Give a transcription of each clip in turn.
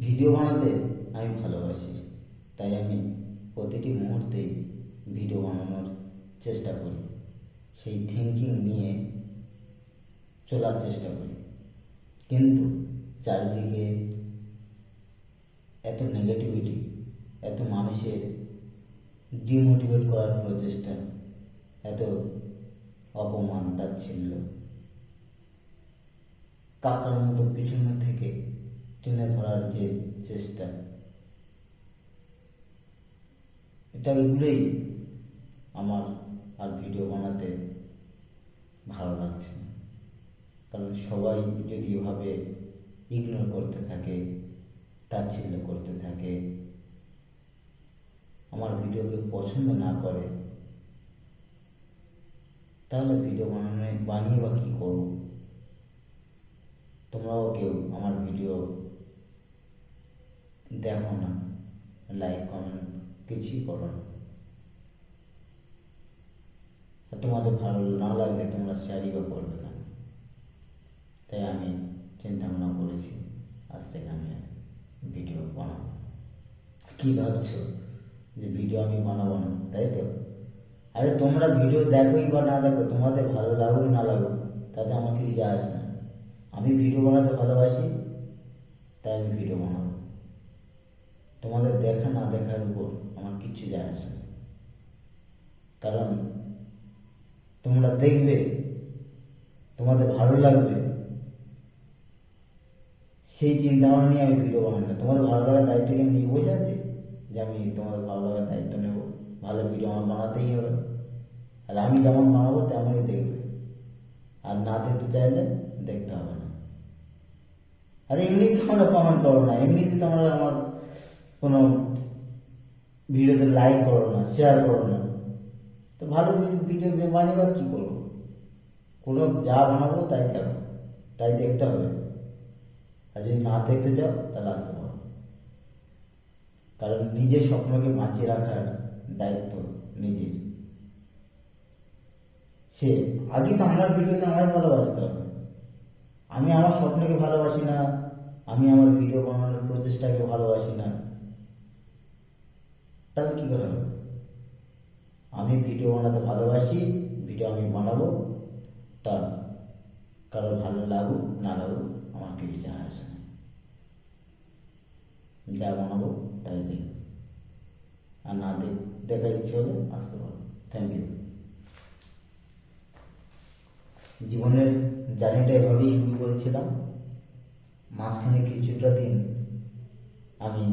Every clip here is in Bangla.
ভিডিও বানাতে আমি ভালোবাসি। তাই আমি প্রতিটি মুহূর্তে ভিডিও বানানোর চেষ্টা করি। সেই থিঙ্কিং নিয়ে চলার চেষ্টা করি। কিন্তু চারিদিকে এত নেগেটিভিটি এত মানুষের ডিমোটিভেট করার প্রচেষ্টা, এত অপমান তাচ্ছিল্য। কাকার মতো পিছনে থেকে টেনে ধরার যে চেষ্টা। এটা এগুলোই আমার আর ভিডিও বানাতে ভালো লাগছে না। কারণ সবাই যদি এভাবে ইগনোর করতে থাকে, তাচ্ছিল্য করতে থাকে, আমার ভিডিওকে পছন্দ না করে, তাহলে ভিডিও বানানো বানিয়ে বা কী করব? তোমরাও কেউ আমার ভিডিও দেখো না লাইক কমেন্ট কিছুই করো না। তোমাদের ভালো না লাগলে তোমরা শেয়ারই বা করবে কেন? তাই আমি চিন্তা ভাবনা করেছি, আজ থেকে আমি ভিডিও বানাবো কী ভাবছ যে ভিডিও আমি বানাবো না, তাই তো? আরে তোমরা ভিডিও দেখোই বা না দেখো, তোমাদের ভালো লাগুক না লাগুক, তাতে আমার কিছু যায় আসে না। আমি ভিডিও বানাতে ভালোবাসি, তাই আমি ভিডিও বানাবো। তোমাদের দেখা না দেখার উপর আমার কিচ্ছু যায় আসে কারণ তোমরা দেখবে, তোমাদের ভালো লাগবে। সেই চিন্তা ভাবনা নিয়ে আমি ভিডিও বানাই না। তোমাদের ভালো লাগার দায়িত্ব কি নিয়ে বসে আছি? যে আমি তোমাদের ভালো লাগার দায়িত্ব নেব। ভালো ভিডিও আমার বানাতেই হবে। আর আমি যেমন বানাবো, তেমনই দেখবে। আর না দেখতে চাইলে দেখতে হবে না। আর এমনিতে তোমরা কমেন্ট করো না। এমনিতে তোমরা আমার কোনো ভিডিওতে লাইক করো না শেয়ার করো না। তো ভালো ভিডিও বানিয়ে বা কী করব কোনো যা বানাবো তাই দেখো তাই দেখতে হবে। আর যদি না দেখতে চাও, তাহলে আসতে পারো। কারণ নিজের স্বপ্নকে বাঁচিয়ে রাখার দায়িত্ব নিজের। সে, আগে তো আমার ভিডিওতে আমায় ভালোবাসতে হবে। আমি আমার স্বপ্নকে ভালোবাসি না, আমি আমার ভিডিও বানানোর প্রচেষ্টাকে না তাহলে কী করে হবে? আমি ভিডিও বানাতে ভালোবাসি ভিডিও আমি বানাবো তা কারও ভালো লাগুক, না লাগুক, আমার কিছু যায় আসে না। যা বানাবো, তাই দেখ আর না দেখ দেখার ইচ্ছে হলে আসতে পারো। থ্যাংক ইউ জীবনের জার্নিটা এভাবেই শুরু করেছিলাম। মাঝখানে কিছুটা দিন আমি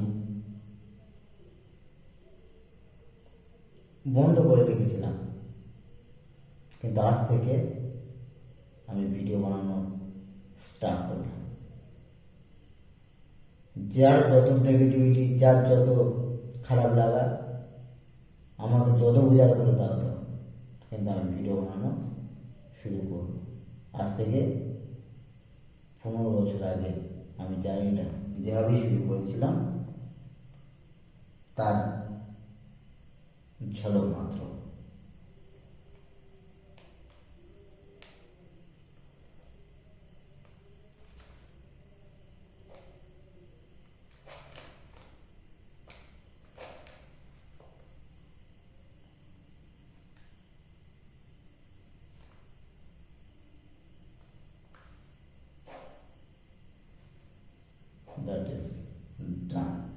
বন্ধ করে রেখেছিলাম। কিন্তু আজ থেকে আমি ভিডিও বানানো স্টার্ট করলাম। যার যত নেগেটিভিটি যার যত খারাপ লাগা, আমাকে যত বোঝার করে দাও কিন্তু আমি ভিডিও বানানো শুরু করব। আজ থেকে পনেরো বছর আগে আমি জার্নিটা যেভাবেই শুরু করেছিলাম, তার ঝলক মাত্র that is done